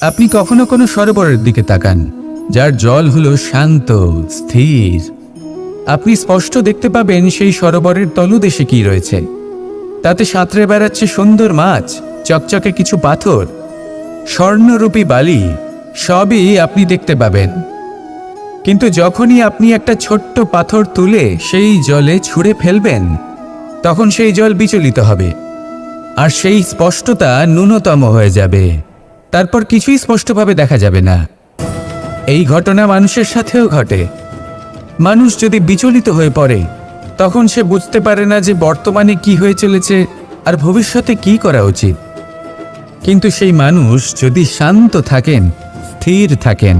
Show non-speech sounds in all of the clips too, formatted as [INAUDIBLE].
আপনি কখনো কোনো সরোবরের দিকে তাকান, যার জল হলো শান্ত, স্থির। আপনি স্পষ্ট দেখতে পাবেন সেই সরোবরের তলদেশে কি রয়েছে। তাতে সাঁতরে বেড়াচ্ছে সুন্দর মাছ, চকচকে কিছু পাথর, স্বর্ণরূপী বালি, সবই আপনি দেখতে পাবেন। কিন্তু যখনই আপনি একটা ছোট্ট পাথর তুলে সেই জলে ছুঁড়ে ফেলবেন, তখন সেই জল বিচলিত হবে, আর সেই স্পষ্টতা ন্যূনতম হয়ে যাবে। তারপর কিছুই স্পষ্টভাবে দেখা যাবে না। এই ঘটনা মানুষের সাথেও ঘটে। মানুষ যদি বিচলিত হয়ে পড়ে, তখন সে বুঝতে পারে না যে বর্তমানে কি হয়ে চলেছে আর ভবিষ্যতে কি করা উচিত। কিন্তু সেই মানুষ যদি শান্ত থাকেন, স্থির থাকেন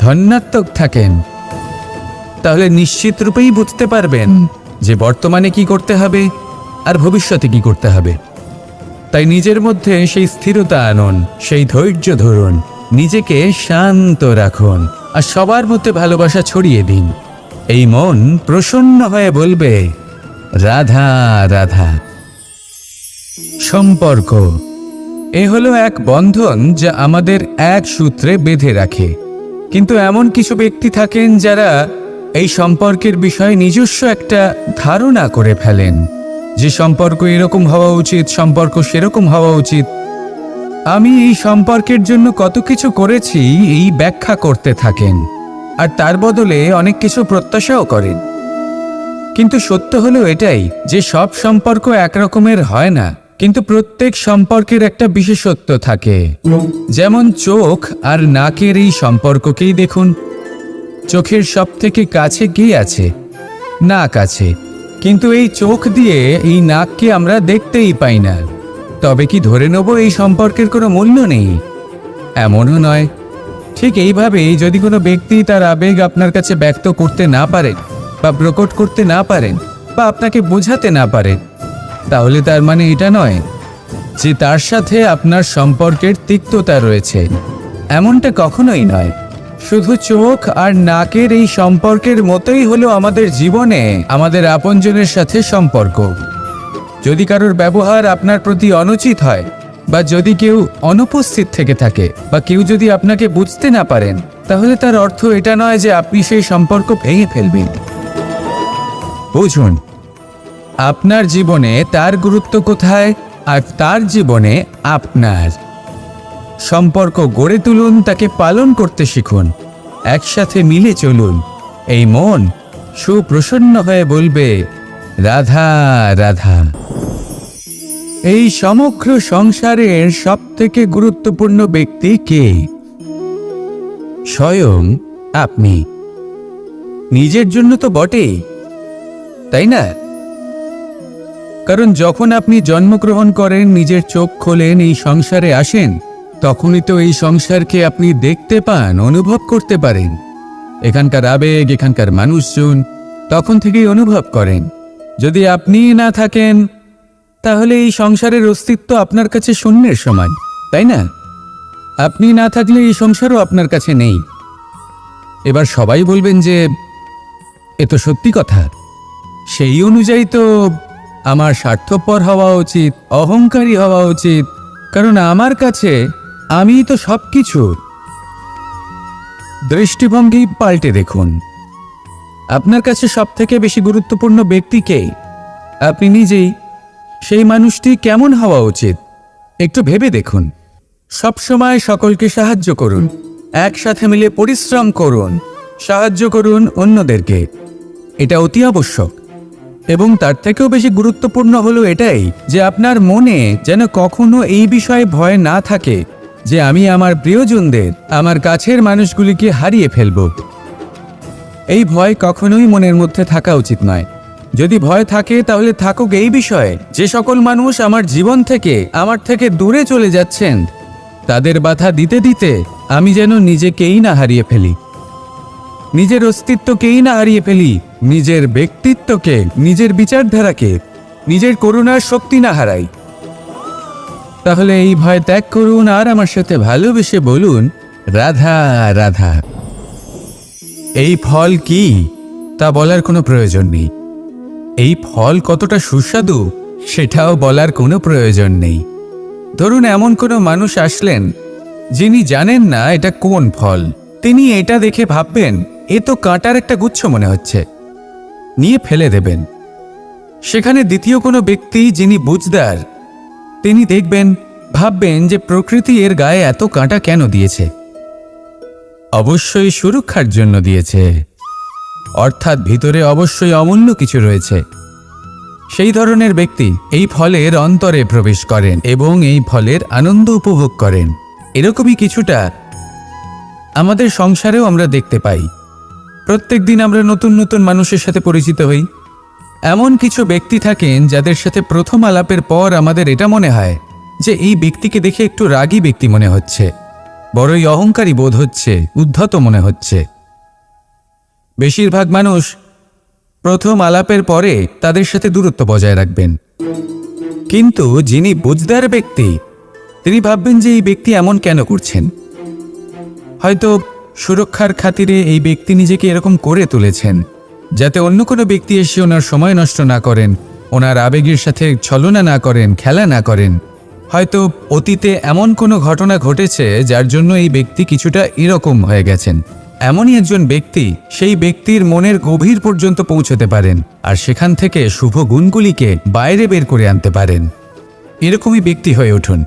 ধন্যাত্মক থাকেন, তাহলে নিশ্চিত রূপেই বুঝতে পারবেন যে বর্তমানে কি করতে হবে আর ভবিষ্যতে কি করতে হবে। তাই নিজের মধ্যে সেই স্থিরতা আনুন, সেই ধৈর্য ধরুন, নিজেকে শান্ত রাখুন, আর সবার মধ্যে ভালোবাসা ছড়িয়ে দিন। এই মন প্রসন্ন হয়ে বলবে, রাধা রাধা। সম্পর্ক। এ হলো এক বন্ধন যা আমাদের এক সূত্রে বেঁধে রাখে। কিন্তু এমন কিছু ব্যক্তি থাকেন যারা এই সম্পর্কের বিষয়ে নিজস্ব একটা ধারণা করে ফেলেন। যে সম্পর্ক এরকম হওয়া উচিত, সম্পর্ক সেরকম হওয়া উচিত। আমি এই সম্পর্কের জন্য কত কিছু করেছি, এই ব্যাখ্যা করতে থাকেন। আর তার বদলে অনেক কিছু প্রত্যাশাও করেন। কিন্তু সত্য হলো এটাই, যে সব সম্পর্ক একরকমের হয় না, কিন্তু প্রত্যেক সম্পর্কের একটা বিশেষত্ব থাকে। যেমন চোখ আর নাকের এই সম্পর্ককেই দেখুন। চোখের সব থেকে কাছে কি আছে? নাক আছে। কিন্তু এই চোখ দিয়ে এই নাককে আমরা দেখতেই পাই না। তবে কি ধরে নেব এই সম্পর্কের কোনো মূল্য নেই? এমনও নয়। ঠিক এইভাবেই যদি কোনো ব্যক্তি তার আবেগ আপনার কাছে ব্যক্ত করতে না পারেন বা প্রকট করতে না পারেন বা আপনাকে বোঝাতে না পারেন, তাহলে তার মানে এটা নয় যে তার সাথে আপনার সম্পর্কের তিক্ততা রয়েছে। এমনটা কখনোই নয়। শুধু চোখ আর নাকের এই সম্পর্কের মতোই হলো আমাদের জীবনে, আমাদের আপনজনের সাথে সম্পর্ক। যদি কারোর ব্যবহার আপনার প্রতি অনুচিত হয়, বা যদি কেউ অনুপস্থিত থেকে থাকে, বা কেউ যদি আপনাকে বুঝতে না পারেন, তাহলে তার অর্থ এটা নয় যে আপনি সেই সম্পর্ক ভেঙে ফেলবেন। বুঝুন, আপনার জীবনে তার গুরুত্ব কোথায় আর তার জীবনে আপনার। সম্পর্ক গড়ে তুলুন, তাকে পালন করতে শিখুন। একসাথে মিলে চলুন। এই মন সুপ্রসন্ন হয়ে বলবে, রাধা রাধা। এই সমগ্র সংসারের সব থেকে গুরুত্বপূর্ণ ব্যক্তি কে? স্বয়ং আপনি। নিজের জন্য তো বটেই, তাই না? কারণ যখন আপনি জন্মগ্রহণ করেন, নিজের চোখ খোলেন, এই সংসারে আসেন তখনই তো এই সংসারকে আপনি দেখতে পান, অনুভব করতে পারেন। এখানকার আবেগ, এখানকার মানুষজন তখন থেকেই অনুভব করেন। যদি আপনি না থাকেন, তাহলে এই সংসারের অস্তিত্ব আপনার কাছে শূন্যের সমান, তাই না? আপনি না থাকলে এই সংসারও আপনার কাছে নেই। এবার সবাই বলবেন যে, এ তো সত্যি কথা। সেই অনুযায়ী তো আমার স্বার্থপর হওয়া উচিত, অহংকারী হওয়া উচিত, কারণ আমার কাছে আমি তো সব কিছু দৃষ্টিভঙ্গি পাল্টে দেখুন। আপনার কাছে সব থেকে বেশি গুরুত্বপূর্ণ ব্যক্তি কে? আপনি নিজেই। সেই মানুষটি কেমন হওয়া উচিত? একটু ভেবে দেখুন। সবসময় সকলকে সাহায্য করুন। একসাথে মিলে পরিশ্রম করুন। সাহায্য করুন অন্যদেরকে। এটা অতি আবশ্যক। এবং তার থেকেও বেশি গুরুত্বপূর্ণ হলো এটাই যে আপনার মনে যেন কখনো এই বিষয়ে ভয় না থাকে। যে আমি আমার প্রিয়জনদের, আমার কাছের মানুষগুলিকে হারিয়ে ফেলব। এই ভয় কখনোই মনের মধ্যে থাকা উচিত নয়। যদি ভয় থাকে, তাহলে থাকুক এই বিষয়ে। যে সকল মানুষ আমার জীবন থেকে, আমার থেকে দূরে চলে যাচ্ছেন, তাদের বাধা দিতে দিতে আমি যেন নিজেকেই না হারিয়ে ফেলি। নিজের অস্তিত্বকেই না হারিয়ে ফেলি, নিজের ব্যক্তিত্বকে, নিজের বিচারধারাকে, নিজের করুণার শক্তি না হারাই। তাহলে এই ভয় ত্যাগ করুন আর আমার সাথে ভালোবেসে বলুন, রাধা রাধা। এই ফল কি? তা বলার কোনো প্রয়োজন নেই। এই ফল কতটা সুস্বাদু, সেটাও বলার কোনো প্রয়োজন নেই। ধরুন এমন কোনো মানুষ আসলেন, যিনি জানেন না এটা কোন ফল। তিনি এটা দেখে ভাববেন, এ তো কাঁটার একটা গুচ্ছ মনে হচ্ছে। নিয়ে ফেলে দেবেন। সেখানে দ্বিতীয় কোনো ব্যক্তি যিনি বুঝদার তিনি দেখবেন, ভাববেন যে প্রকৃতি এর গায়ে এত কাঁটা কেন দিয়েছে। অবশ্যই সুরক্ষার জন্য দিয়েছে। অর্থাৎ ভিতরে অবশ্যই অমূল্য কিছু রয়েছে। সেই ধরনের ব্যক্তি এই ফলের অন্তরে প্রবেশ করেন এবং এই ফলের আনন্দ উপভোগ করেন। এরকমই কিছুটা আমাদের সংসারেও আমরা দেখতে পাই। প্রত্যেক দিন আমরা নতুন নতুন মানুষের সাথে পরিচিত হই। এমন কিছু ব্যক্তি থাকেন যাদের সাথে প্রথম আলাপের পর আমাদের এটা মনে হয় যে এই ব্যক্তিকে দেখে একটু রাগী ব্যক্তি মনে হচ্ছে। বড়ই অহংকারী বোধ হচ্ছে, উদ্ধত মনে হচ্ছে। বেশিরভাগ মানুষ প্রথম আলাপের পরে তাদের সাথে দূরত্ব বজায় রাখবেন। কিন্তু যিনি বুঝদার ব্যক্তি, তিনি ভাববেন যে এই ব্যক্তি এমন কেন করছেন। হয়তো সুরক্ষার খাতিরে এই ব্যক্তি নিজেকে এরকম করে তুলেছেন। যাতে অন্য কোনো ব্যক্তি এসে ওনার সময় নষ্ট না করেন, ওনার আবেগের সাথে ছলনা না করেন, খেলা না করেন। হয়তো অতীতে এমন কোনো ঘটনা ঘটেছে যার জন্য এই ব্যক্তি কিছুটা এরকম হয়ে গেছেন। এমনই একজন ব্যক্তি সেই ব্যক্তির মনের গভীর পর্যন্ত পৌঁছতে পারেন আর সেখান থেকে শুভ গুণগুলিকে বাইরে বের করে আনতে পারেন। এরকমই ব্যক্তি হয়ে উঠুন।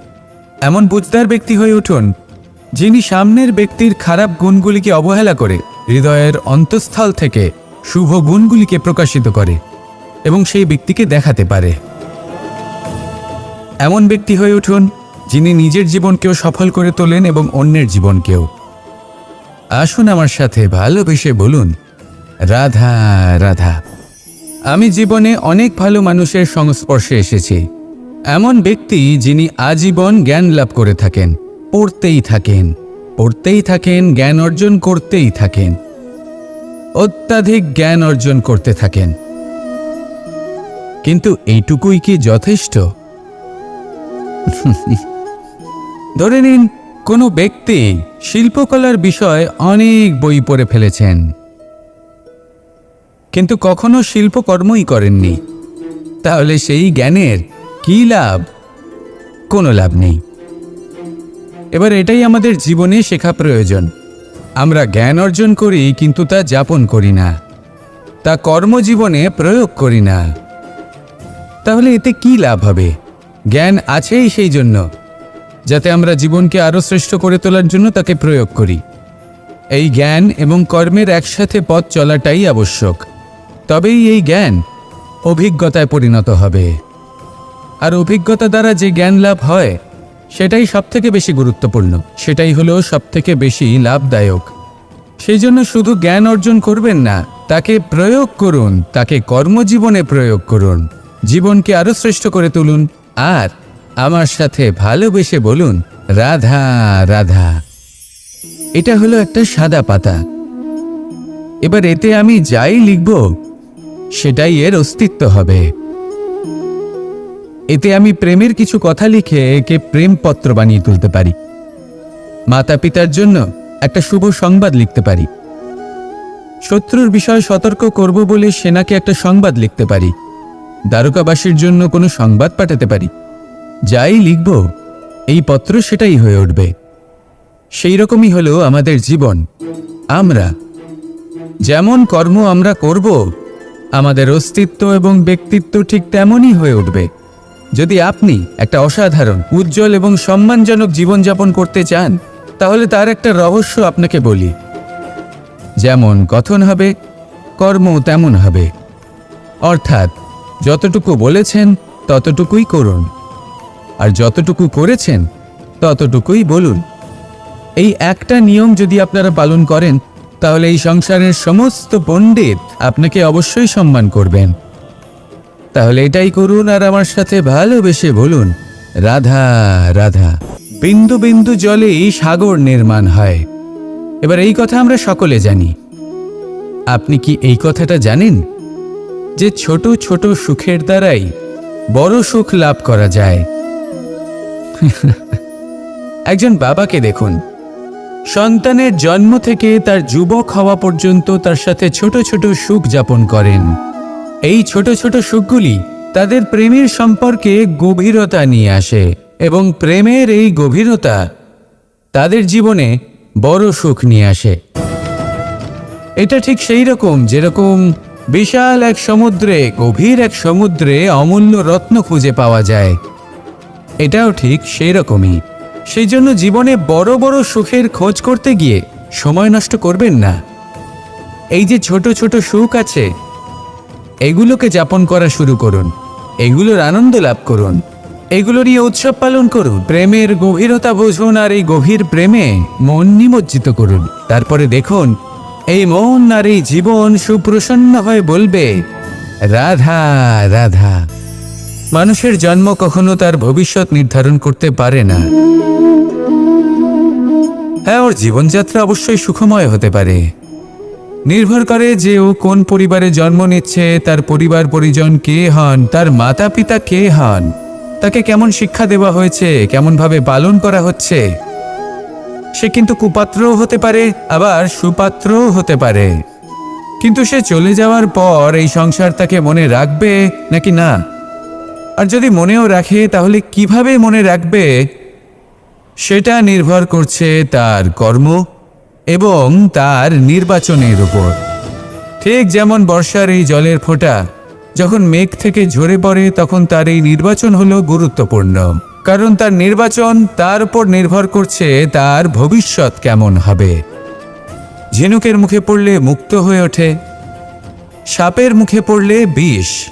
এমন বুঝদার ব্যক্তি হয়ে উঠুন, যিনি সামনের ব্যক্তির খারাপ গুণগুলিকে অবহেলা করে হৃদয়ের অন্তঃস্থল থেকে শুভ গুণগুলিকে প্রকাশিত করে এবং সেই ব্যক্তিকে দেখাতে পারে। এমন ব্যক্তি হয়ে উঠুন, যিনি নিজের জীবনকেও সফল করে তোলেন এবং অন্যের জীবনকেও। আসুন আমার সাথে ভালোবেসে বলুন, রাধা রাধা, আমি জীবনে অনেক ভালো মানুষের সংস্পর্শে এসেছি। এমন ব্যক্তি যিনি আজীবন জ্ঞান লাভ করে থাকেন, পড়তেই থাকেন পড়তেই থাকেন, জ্ঞান অর্জন করতেই থাকেন। অত্যাধিক জ্ঞান অর্জন করতে থাকেন। কিন্তু এইটুকুই কি যথেষ্ট? [LAUGHS] ধরে নিন, কোনো ব্যক্তি শিল্পকলার বিষয়ে অনেক বই পড়ে ফেলেছেন। কিন্তু কখনো শিল্পকর্মই করেননি। তাহলে সেই জ্ঞানের কি লাভ? কোনো লাভ নেই। এবার এটাই আমাদের জীবনে শেখা প্রয়োজন। আমরা জ্ঞান অর্জন করি, কিন্তু তা যাপন করি না। তা কর্মজীবনে প্রয়োগ করি না। তাহলে এতে কি লাভ হবে? জ্ঞান আছেই সেই জন্য, যাতে আমরা জীবনকে আরও শ্রেষ্ঠ করে তোলার জন্য তাকে প্রয়োগ করি। এই জ্ঞান এবং কর্মের একসাথে পথ চলাটাই আবশ্যক। তবেই এই জ্ঞান অভিজ্ঞতায় পরিণত হবে। আর অভিজ্ঞতা দ্বারা যে জ্ঞান লাভ হয় সেটাই সবথেকে বেশি গুরুত্বপূর্ণ। সেটাই হলো সবথেকে বেশি লাভদায়ক। সেই জন্য শুধু জ্ঞান অর্জন করবেন না, তাকে প্রয়োগ করুন, তাকে কর্মজীবনে প্রয়োগ করুন। জীবনকে আরও শ্রেষ্ঠ করে তুলুন, আর আমার সাথে ভালোবেসে বলুন, রাধা রাধা। এটা হলো একটা সাদা পাতা। এবার এতে আমি যাই লিখব, সেটাই এর অস্তিত্ব হবে। এতে আমি প্রেমের কিছু কথা লিখে একে প্রেমপত্র বানিয়ে তুলতে পারি। মাতা পিতার জন্য একটা শুভ সংবাদ লিখতে পারি। শত্রুর বিষয়ে সতর্ক করব বলে সেনাকে একটা সংবাদ লিখতে পারি। দ্বারকাবাসীর জন্য কোনো সংবাদ পাঠাতে পারি। যাই লিখব, এই পত্র সেটাই হয়ে উঠবে। সেই রকমই হলো আমাদের জীবন। আমরা, যেমন কর্ম আমরা করব, আমাদের অস্তিত্ব এবং ব্যক্তিত্ব ঠিক তেমনই হয়ে উঠবে। যদি আপনি একটা অসাধারণ, উজ্জ্বল এবং সম্মানজনক জীবনযাপন করতে চান, তাহলে তার একটা রহস্য আপনাকে বলি। যেমন কথন হবে কর্ম তেমন হবে। অর্থাৎ, যতটুকু বলেছেন, ততটুকুই করুন। আর যতটুকু করেছেন, ততটুকুই বলুন। এই একটা নিয়ম যদি আপনারা পালন করেন, তাহলে এই সংসারের সমস্ত পণ্ডিত আপনাকে অবশ্যই সম্মান করবেন। তাহলে এটাই করুন আর আমার সাথে ভালোবেসে বলুন। রাধা রাধা। বিন্দু বিন্দু জলেই সাগর নির্মাণ হয়। এবার এই কথা আমরা সকলে জানি। আপনি কি এই কথাটা জানেন? যে ছোট ছোট সুখের দ্বারাই বড় সুখ লাভ করা যায়। একজন বাবাকে দেখুন। সন্তানের জন্ম থেকে তার যুবক হওয়া পর্যন্ত তার সাথে ছোট ছোট সুখ যাপন করেন। এই ছোট ছোট সুখগুলি তাদের প্রেমের সম্পর্কে গভীরতা নিয়ে আসে এবং প্রেমের এই গভীরতা তাদের জীবনে বড় সুখ নিয়ে আসে। এটা ঠিক সেই রকম যেরকম বিশাল এক সমুদ্রে, গভীর এক সমুদ্রে অমূল্য রত্ন খুঁজে পাওয়া যায়। এটাও ঠিক সেই রকমই। সেই জন্য জীবনে বড় বড় সুখের খোঁজ করতে গিয়ে সময় নষ্ট করবেন না। এই যে ছোট ছোট সুখ আছে এগুলোকে যাপন করা শুরু করুন। এগুলোর আনন্দ লাভ করুন। এগুলো নিয়ে উৎসব পালন করুন। প্রেমের গভীরতা বুঝুন আর এই গভীর প্রেমে মন নিমজ্জিত করুন। তারপরে দেখুন, এই মন আর এই জীবন সুপ্রসন্ন হয়ে বলবে, রাধা রাধা। মানুষের জন্ম কখনো তার ভবিষ্যৎ নির্ধারণ করতে পারে না। হ্যাঁ ওর জীবনযাত্রা অবশ্যই সুখময় হতে পারে। নির্ভর করে যে ও কোন পরিবারে জন্ম নিচ্ছে, তার পরিবার পরিজন কে হন, তার মাতা পিতা কে হন, তাকে কেমন শিক্ষা দেওয়া হয়েছে, কেমনভাবে পালন করা হচ্ছে, সে কিন্তু কুপাত্রও হতে পারে, আবার সুপাত্রও হতে পারে। কিন্তু সে চলে যাওয়ার পর এই সংসার তাকে মনে রাখবে নাকি না? আর যদি মনেও রাখে, তাহলে কীভাবে মনে রাখবে? সেটা নির্ভর করছে তার কর্ম। এবং তার নির্বাচনের উপর। ঠিক যেমন বর্ষার এই জলের ফোঁটা, যখন মেঘ থেকে ঝরে পড়ে তখন তার এই নির্বাচন হলো গুরুত্বপূর্ণ। কারণ তার নির্বাচন তার উপর নির্ভর করছে তার ভবিষ্যৎ কেমন হবে। ঝিনুকের মুখে পড়লে মুক্ত হয়ে ওঠে, সাপের মুখে পড়লে বিষ,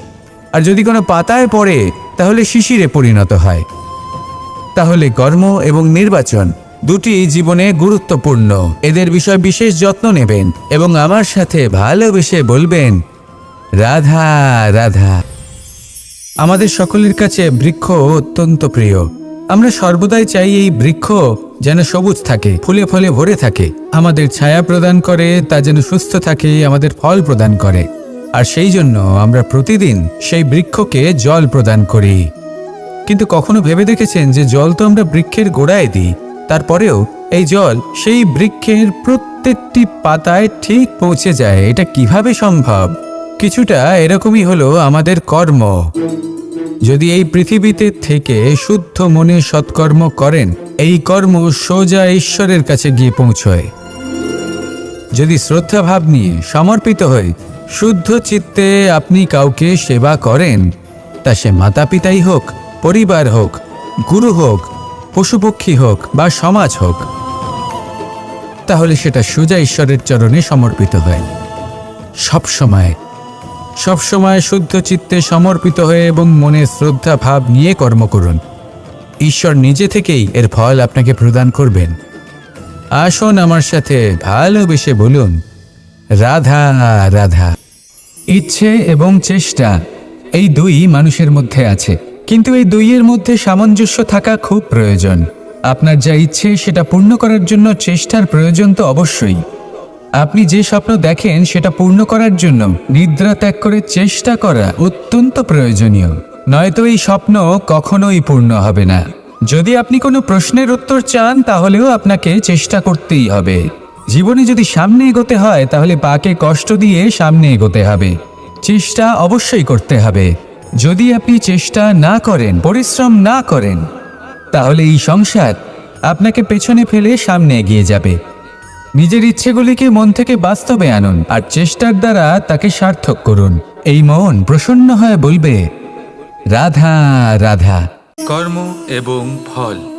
আর যদি কোনো পাতায় পড়ে তাহলে শিশিরে পরিণত হয়। তাহলে কর্ম এবং নির্বাচন দুটি জীবনে গুরুত্বপূর্ণ। এদের বিষয় বিশেষ যত্ন নেবেন এবং আমার সাথে ভালোবেসে বলবেন, রাধা রাধা। আমাদের সকলের কাছে বৃক্ষ অত্যন্ত প্রিয়। আমরা সর্বদাই চাই এই বৃক্ষ যেন সবুজ থাকে, ফুলে ফলে ভরে থাকে। আমাদের ছায়া প্রদান করে, তা যেন সুস্থ থাকে, আমাদের ফল প্রদান করে। আর সেই জন্য আমরা প্রতিদিন সেই বৃক্ষকে জল প্রদান করি। কিন্তু কখনো ভেবে দেখেছেন যে জল তো আমরা বৃক্ষের গোড়ায় দিই? তারপরেও এই জল সেই বৃক্ষের প্রত্যেকটি পাতায় ঠিক পৌঁছে যায়। এটা কীভাবে সম্ভব? কিছুটা এরকমই হলো আমাদের কর্ম। যদি এই পৃথিবীতে থেকে শুদ্ধ মনে সৎকর্ম করেন, এই কর্ম সোজা ঈশ্বরের কাছে গিয়ে পৌঁছয়। যদি শ্রদ্ধা ভাব নিয়ে সমর্পিত হয়ে শুদ্ধ চিত্তে আপনি কাউকে সেবা করেন, তা সে মাতা পিতাই হোক, পরিবার হোক, গুরু হোক পশুপক্ষী হোক বা সমাজ হোক, তাহলে সেটা সোজা ঈশ্বরের চরণে সমর্পিত হয়। সব সময় সবসময় শুদ্ধ চিত্তে সমর্পিত হয়ে এবং মনে শ্রদ্ধা ভাব নিয়ে কর্ম করুন। ঈশ্বর নিজে থেকেই এর ফল আপনাকে প্রদান করবেন। আসুন আমার সাথে ভালোবেসে বলুন, রাধা রাধা। ইচ্ছে এবং চেষ্টা এই দুই মানুষের মধ্যে আছে। কিন্তু এই দুইয়ের মধ্যে সামঞ্জস্য থাকা খুব প্রয়োজন। আপনার যা ইচ্ছে সেটা পূর্ণ করার জন্য চেষ্টার প্রয়োজন তো অবশ্যই। আপনি যে স্বপ্ন দেখেন সেটা পূর্ণ করার জন্য নিদ্রা ত্যাগ করে চেষ্টা করা অত্যন্ত প্রয়োজনীয়। নয়তো এই স্বপ্ন কখনোই পূর্ণ হবে না। যদি আপনি কোনো প্রশ্নের উত্তর চান, তাহলেও আপনাকে চেষ্টা করতেই হবে। জীবনে যদি সামনে এগোতে হয়, তাহলে পাকে কষ্ট দিয়ে সামনে এগোতে হবে। চেষ্টা অবশ্যই করতে হবে। যদি আপনি চেষ্টা না করেন, পরিশ্রম না করেন, তাহলে এই সংসার আপনাকে পেছনে ফেলে সামনে এগিয়ে যাবে। নিজের ইচ্ছেগুলিকে মন থেকে বাস্তবে আনুন আর চেষ্টার দ্বারা তাকে সার্থক করুন। এই মন প্রসন্ন হয়ে বলবে, রাধা রাধা। কর্ম এবং ফল।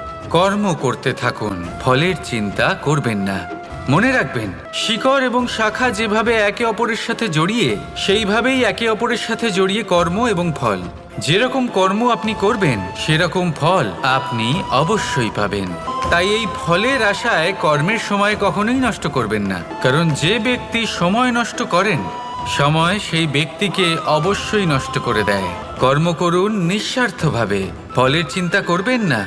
কর্ম করতে থাকুন, ফলের চিন্তা করবেন না। মনে রাখবেন, শিকড় এবং শাখা যেভাবে একে অপরের সাথে জড়িয়ে, সেইভাবেই একে অপরের সাথে জড়িয়ে কর্ম এবং ফল। যেরকম কর্ম আপনি করবেন, সেরকম ফল আপনি অবশ্যই পাবেন। তাই এই ফলের আশায় কর্মের সময় কখনোই নষ্ট করবেন না। কারণ যে ব্যক্তি সময় নষ্ট করেন, সময় সেই ব্যক্তিকে অবশ্যই নষ্ট করে দেয়। কর্ম করুন নিঃস্বার্থভাবে। ফলের চিন্তা করবেন না।